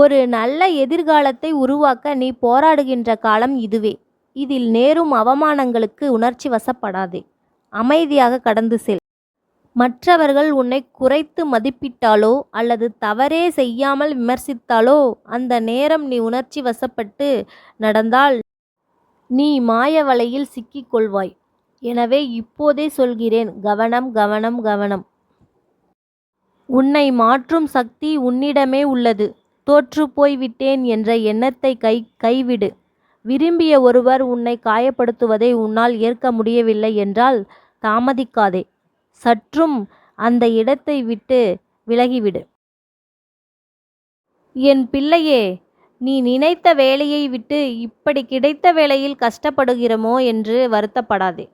ஒரு நல்ல எதிர்காலத்தை உருவாக்க நீ போராடுகின்ற காலம் இதுவே. இதில் நேரும் அவமானங்களுக்கு உணர்ச்சி வசப்படாதே. அமைதியாக கடந்து செல். மற்றவர்கள் உன்னை குறைத்து மதிப்பிட்டாலோ அல்லது தவறே செய்யாமல் விமர்சித்தாலோ அந்த நேரம் நீ உணர்ச்சி வசப்பட்டு நடந்தால் நீ மாய வலையில் சிக்கிக் கொள்வாய். எனவே இப்போதே சொல்கிறேன் கவனம் கவனம் கவனம். உன்னை மாற்றும் சக்தி உன்னிடமே உள்ளது. தோற்றுப்போய் விட்டேன் என்ற எண்ணத்தை கை கைவிடு. விரும்பிய ஒருவர் உன்னை காயப்படுத்துவதை உன்னால் ஏற்க முடியவில்லை என்றால் தாமதிக்காதே. சற்றும் அந்த இடத்தை விட்டு விலகிவிடு. என் பிள்ளையே நீ நினைத்த வேலையை விட்டு இப்படி கிடைத்த வேலையில் கஷ்டப்படுகிறோமோ என்று வருத்தப்படாதே.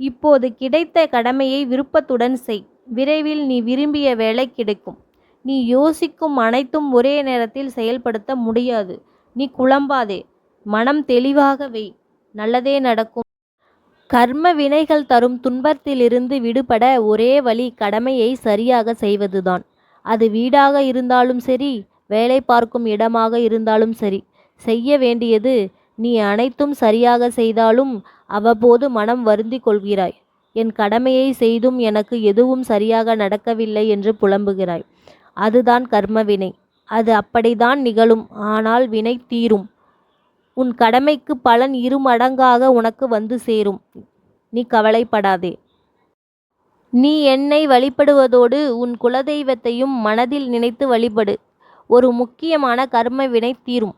இப்போது கிடைத்த கடமையை விருப்பத்துடன் செய். விரைவில் நீ விரும்பிய வேலை கிடைக்கும். நீ யோசிக்கும் அனைத்தும் ஒரே நேரத்தில் செயல்படுத்த முடியாது. நீ குழம்பாதே. மனம் தெளிவாக வை. நல்லதே நடக்கும். கர்ம வினைகள் தரும் துன்பத்திலிருந்து விடுபட ஒரே வழி கடமையை சரியாக செய்வதுதான். அது வீடாக இருந்தாலும் சரி வேலை பார்க்கும் இடமாக இருந்தாலும் சரி. செய்ய வேண்டியது நீ அனைத்தும் சரியாக செய்தாலும் அவ்வப்போது மனம் வருந்தி கொள்கிறாய். என் கடமையை செய்தும் எனக்கு எதுவும் சரியாக நடக்கவில்லை என்று புலம்புகிறாய். அதுதான் கர்மவினை அது அப்படித்தான் நிகழும். ஆனால் வினை தீரும். உன் கடமைக்கு பலன் இருமடங்காக உனக்கு வந்து சேரும். நீ கவலைப்படாதே. நீ என்னை வழிபடுவதோடு உன் குலதெய்வத்தையும் மனதில் நினைத்து வழிபடு. ஒரு முக்கியமான கர்ம வினை தீரும்.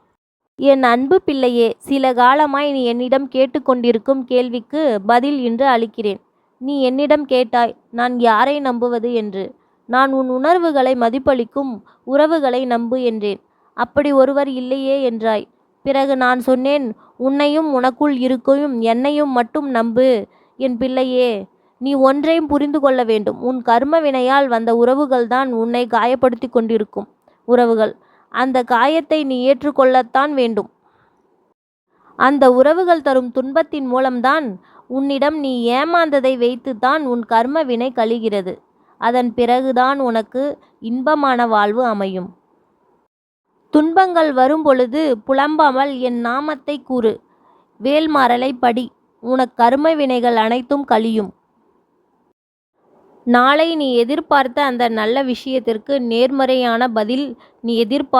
என் அன்பு பிள்ளையே சில காலமாய் நீ என்னிடம் கேட்டுக்கொண்டிருக்கும் கேள்விக்கு பதில் இன்று அளிக்கிறேன். நீ என்னிடம் கேட்டாய் நான் யாரை நம்புவது என்று. நான் உன் உணர்வுகளை மதிப்பளிக்கும் உறவுகளை நம்பு என்றேன். அப்படி ஒருவர் இல்லையே என்றாய். பிறகு நான் சொன்னேன் உன்னையும் உனக்குள் இருக்கும் என்னையும் மட்டும் நம்பு என் பிள்ளையே. நீ ஒன்றையும் புரிந்து கொள்ள வேண்டும். உன் கர்ம வினையால் வந்த உறவுகள்தான் உன்னை காயப்படுத்திக் கொண்டிருக்கும் உறவுகள். அந்த காயத்தை நீ ஏற்றுக்கொள்ளத்தான் வேண்டும். அந்த உறவுகள் தரும் துன்பத்தின் மூலம்தான் உன்னிடம் நீ ஏமாந்ததை வைத்துத்தான் உன் கர்ம வினை கழிகிறது. அதன் பிறகுதான் உனக்கு இன்பமான வாழ்வு அமையும். துன்பங்கள் வரும்பொழுது புலம்பாமல் என் நாமத்தை கூறு. வேல்மாறலைப் படி. உனக்கு கரும வினைகள் அனைத்தும் கழியும். நாளை நீ எதிர்பார்த்த அந்த நல்ல விஷயத்திற்கு நேர்மறையான பதில் நீ எதிர்பார்த்த